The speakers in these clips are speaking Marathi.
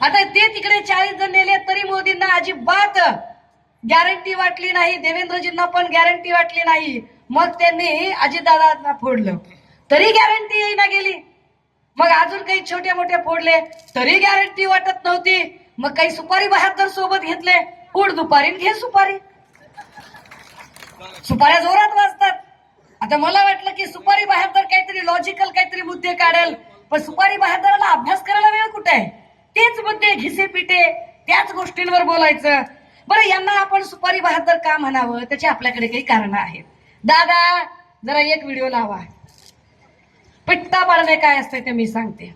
आता ते तिकडे चाळीस जण नेले तरी मोदींना अजिबात गॅरंटी वाटली नाही. देवेंद्रजींना पण गॅरंटी वाटली नाही. मग त्यांनी अजितदादांना फोडलं. तरी गॅरंटी येईना गेली. मग अजून काही छोटे मोठे फोडले तरी गॅरंटी वाटत नव्हती. मग काही सुपारी बहात्तर सोबत घेतले. उड दुपारी घे सुपारी? सुपाऱ्या जोरात वाजतात. आता मला वाटलं की सुपारी बहात्तर काहीतरी लॉजिकल काहीतरी मुद्दे काढेल. पण सुपारी बहात्तराला अभ्यास करायला वेळ कुठे आहे? तेच मुद्दे घिसे पिटे त्याच गोष्टींवर बोलायचं. बरं यांना आपण सुपारी बहादर का म्हणावं? त्याची आपल्याकडे काही कारण आहेत. दादा जरा एक व्हिडिओ लावा. पिट्टा पाडणे काय असते ते मी सांगते.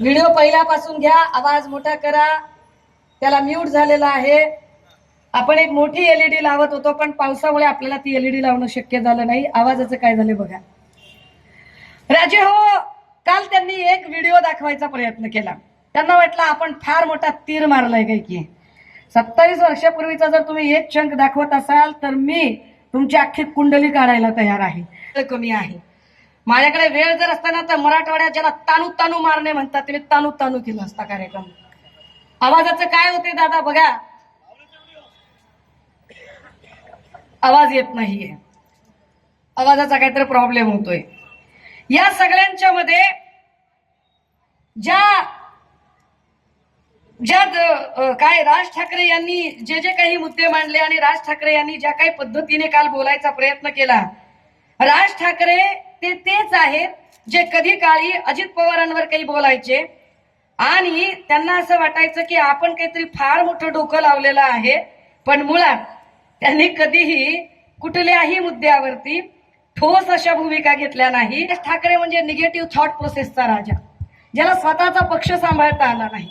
व्हिडिओ पहिल्यापासून घ्या आवाज मोठा करा. त्याला म्यूट झालेला आहे. आपण एक मोठी एलईडी लावत होतो पण पावसामुळे आपल्याला ती एलईडी लावणं शक्य झालं नाही. आवाजाचं काय झालं बघा. राजे हो काल त्यांनी एक व्हिडिओ दाखवायचा प्रयत्न केला. त्यांना वाटलं आपण फार मोठा तीर मारलाय काय की. सत्तावीस वर्षापूर्वीचा जर तुम्ही एक चंक दाखवत असाल तर मी तुमची अख्खी कुंडली काढायला तयार आहे. कमी आहे. माझ्याकडे वेळ जर असताना तर मराठवाड्यात ज्याला तानू तानू मारणे म्हणतात तुम्ही तानू तानू केला असता कार्यक्रम. आवाजाचं काय होते दादा बघा. आवाज येत नाहीये. आवाजाचा काहीतरी प्रॉब्लेम होतोय. या सगळ्यांच्या मध्ये ज्या ज्या काय राज ठाकरे यांनी जे जे काही मुद्दे मांडले आणि राज ठाकरे यांनी ज्या काही पद्धतीने काल बोलायचा प्रयत्न केला राज ठाकरे ते तेच आहेत जे कधी काळी अजित पवारांवर काही बोलायचे. आणि त्यांना असं वाटायचं की आपण काहीतरी फार मोठं डोकं लावलेलं आहे पण मुळात त्यांनी कधीही कुठल्याही मुद्द्यावरती ठोस अशा भूमिका घेतल्या नाही. ठाकरे म्हणजे निगेटिव्ह थॉट प्रोसेसचा राजा ज्याला स्वतःचा पक्ष सांभाळता आला नाही.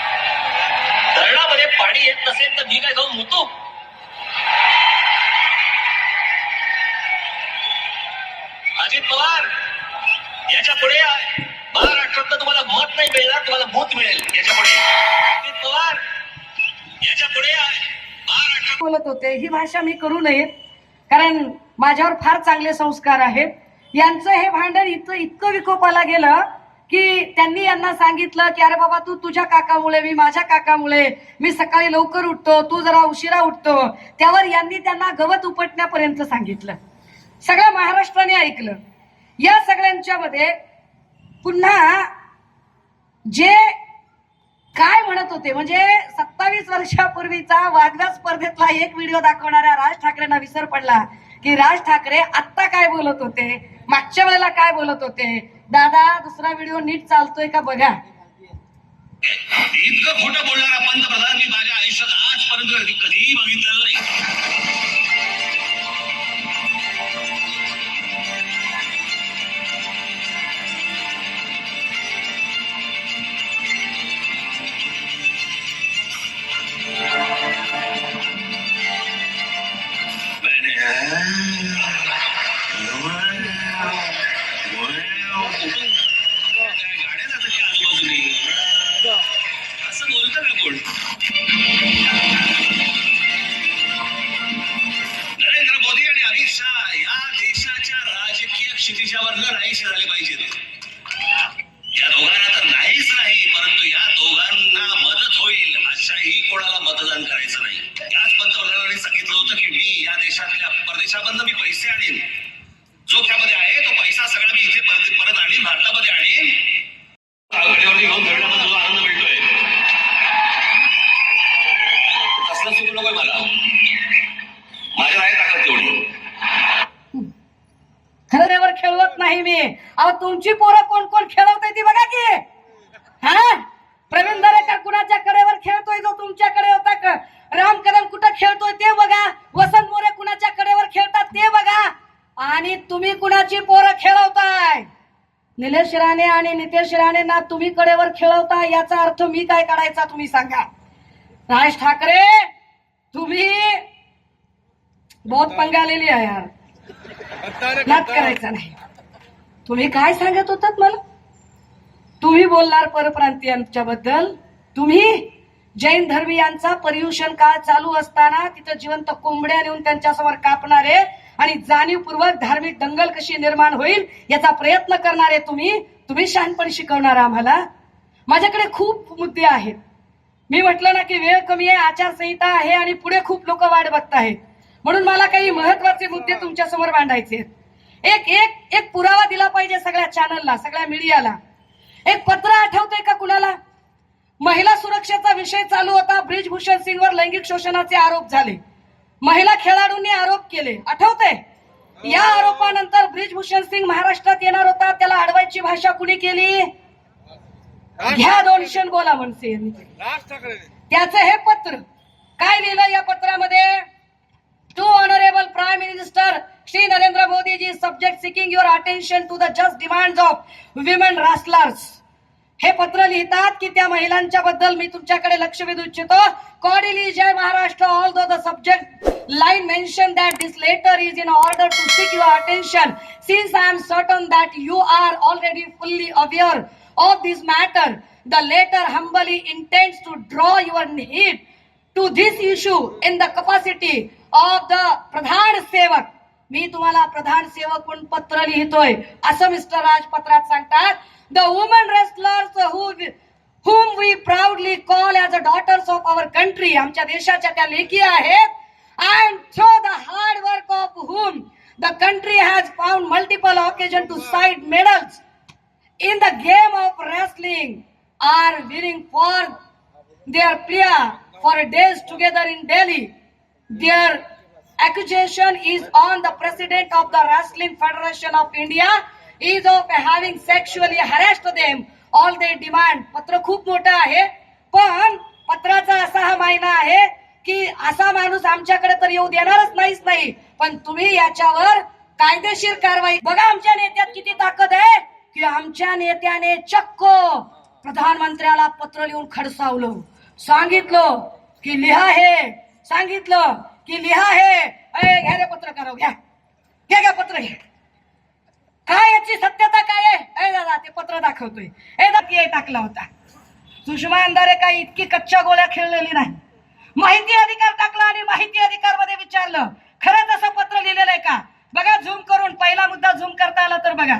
धरणामध्ये पाणी येत नसेल तर मी काय जाऊन मुतो? अजित पवार याच्यापुढे महाराष्ट्रात तुम्हाला मत नाही मिळणार तुम्हाला भूत मिळेल याच्यापुढे. अजित पवार याच्यापुढे महाराष्ट्रात बोलत होते ही भाषा मी करू नये कारण माझ्यावर फार चांगले संस्कार आहेत. यांचं हे भांडण इतकं इतकं विकोपाला गेलं की त्यांनी यांना सांगितलं की अरे बाबा तू तुझ्या काकामुळे मी माझ्या काकामुळे मी सकाळी लवकर उठतो तू जरा उशिरा उठतो. त्यावर यांनी त्यांना गवत उपटण्यापर्यंत सांगितलं. सगळ्या महाराष्ट्राने ऐकलं. या सगळ्यांच्या मध्ये पुन्हा जे काय म्हणत होते म्हणजे सत्तावीस वर्षापूर्वीचा वादग्या स्पर्धेतला एक व्हिडिओ दाखवणाऱ्या राज ठाकरेंना विसर पडला की राज ठाकरे आत्ता काय बोलत होते मागच्या वेळेला काय बोलत होते दादा दुसरा व्हिडिओ नीट चालतोय का बघा. इतकं खोटं बोलणारा पंतप्रधान मी माझ्या आयुष्यात आजपर्यंत कधीही बघितलेलं नाही. बोलतं का कसलं मला. माझ्या नाही ताकद तेवढी. खरेदीवर खेळवत नाही मी. अहो तुमची पोरं कोण कोण खेळवते ती बघा की. हा? प्रवीण दरेकर कुणाच्या कडेवर खेळतोय जो तुमच्याकडे होता का? राम कदम कुठं खेळतोय ते बघा. वसंत मोरे कुणाच्या कडेवर खेळतात ते बघा. आणि तुम्ही कुणाची पोरं खेळवताय? निलेश राणे आणि नितेश राणे ना तुम्ही कडेवर खेळवता याचा अर्थ मी काय काढायचा तुम्ही सांगा. राज ठाकरे! तुम्ही बहुत पंगा लिहिली आहे यार. नात करायचा नाही. तुम्ही काय सांगत होतात मला? तुम्ही बोलणार परप्रांतीयांच्या बद्दल तुम्ही जैन धर्मीयांचा पर्युषण काळ चालू असताना तिथं जिवंत कोंबड्या नेऊन त्यांच्यासमोर कापणारे आणि जाणीवपूर्वक धार्मिक दंगल कशी निर्माण होईल याचा प्रयत्न करणारे तुम्ही तुम्ही शहाणपण शिकवणार आम्हाला. माझ्याकडे खूप मुद्दे आहेत. मी म्हटलं ना की वेळ कमी आहे आचारसंहिता आहे आणि पुढे खूप लोक वाट बघत आहेत. म्हणून मला काही महत्त्वाचे मुद्दे तुमच्यासमोर मांडायचे आहेत. एक एक एक पुरावा दिला पाहिजे सगळ्या चॅनलला सगळ्या मीडियाला एक पत्र आठवतंय का कुणाला? महिला सुरक्षेचा विषय चालू होता ब्रिजभूषण सिंगवर लैंगिक शोषणाचे आरोप झाले. महिला खेळाडूंनी आरोप केले. आठवतंय? या आरोपानंतर ब्रिजभूषण सिंग महाराष्ट्रात येणार होता त्याला अडवायची भाषा कुणी केली? घ्या दोन क्षण बोला म्हणसे राज ठाकरे. त्याचं हे पत्र काय लिहिलं या पत्रामध्ये? To honourable prime minister Shri Narendra Modiji subject seeking your attention to the just demand of women wrestlers हे पत्र लिहितात की त्या महिलांच्या बद्दल मी तुमच्याकडे लक्ष वेधू इच्छितो. Cordially Jai Maharashtra although the subject line mention that this letter is in order to seek your attention since I am certain that you are already fully aware of this matter the latter humbly intends to draw your heed to this issue in the capacity of the pradhan sevak मी तुम्हाला प्रधान सेवक म्हणून पत्र लिहितोय. असं मिस्टर राज पत्रात सांगतात the woman wrestlers whom we proudly call as a daughters of our country आमच्या देशाच्या त्या लेखी आहेत and through the hard work of whom the country has found multiple occasion to side medals in the game of wrestling are winning for their player for days together in Delhi. Their accusation is on the president of the Wrestling Federation of India is of having sexually harassed them. All they demand. पत्र खूप मोठं आहे पण पत्राचा असा हा मायना आहे की असा माणूस आमच्याकडे तर येऊ देणारच नाहीच नाही पण तुम्ही याच्यावर कायदेशीर कारवाई बघा आमच्या नेत्यात किती आमच्या नेत्याने चक्क प्रधानमंत्र्याला पत्र लिहून खडसावलं. सांगितलं की लिहा हे. सांगितलं की लिहा हे. अय घ्या रे पत्रकार घ्या. घ्या घ्या पत्र घ्या. काय याची सत्यता काय आहे? ए दादा ते पत्र दाखवतोय. ए दादा टाकला होता. सुषमा अंधारे काही इतकी कच्च्या गोळ्या खेळलेली नाही. माहिती अधिकार टाकला आणि माहिती अधिकारमध्ये विचारलं. खरंच असं पत्र लिहिलेलं आहे का? बघा झूम करून पहिला मुद्दा झूम करता आला तर बघा.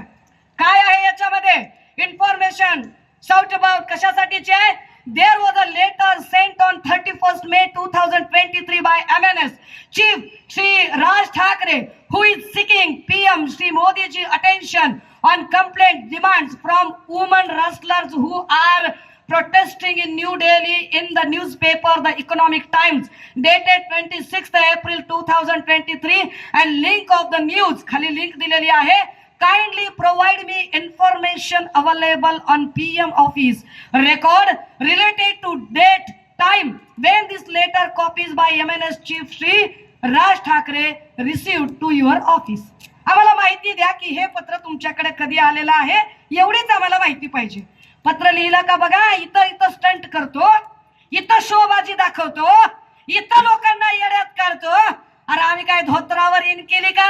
काय आहे याच्यामध्ये? Information sought about कशासाठीचे there was a letter sent on thirty first May two thousand twenty three by M N S chief Shri Raj Thackeray who is seeking P M Shri Modiji attention on complaint demand from woman wrestlers who are protesting in New Delhi in the news paper the Economic Times dated twenty six April two thousand twenty three and link of the news खाली लिंक दिलेली आहे. Kindly provide me information available on PM office record related to date time when this letter copies by MNS chief Sri Raj Thackeray received to your office आम्हाला माहिती द्या की हे पत्र तुमच्याकडे कधी आलेलं आहे? एवढीच आम्हाला माहिती पाहिजे. पत्र लिहिलं का बघा? इथं इथं स्टंट करतो इथं शोबाजी दाखवतो इथं लोकांना येड्यात काढतो. अरे आम्ही काय धोत्रावर इन केली का?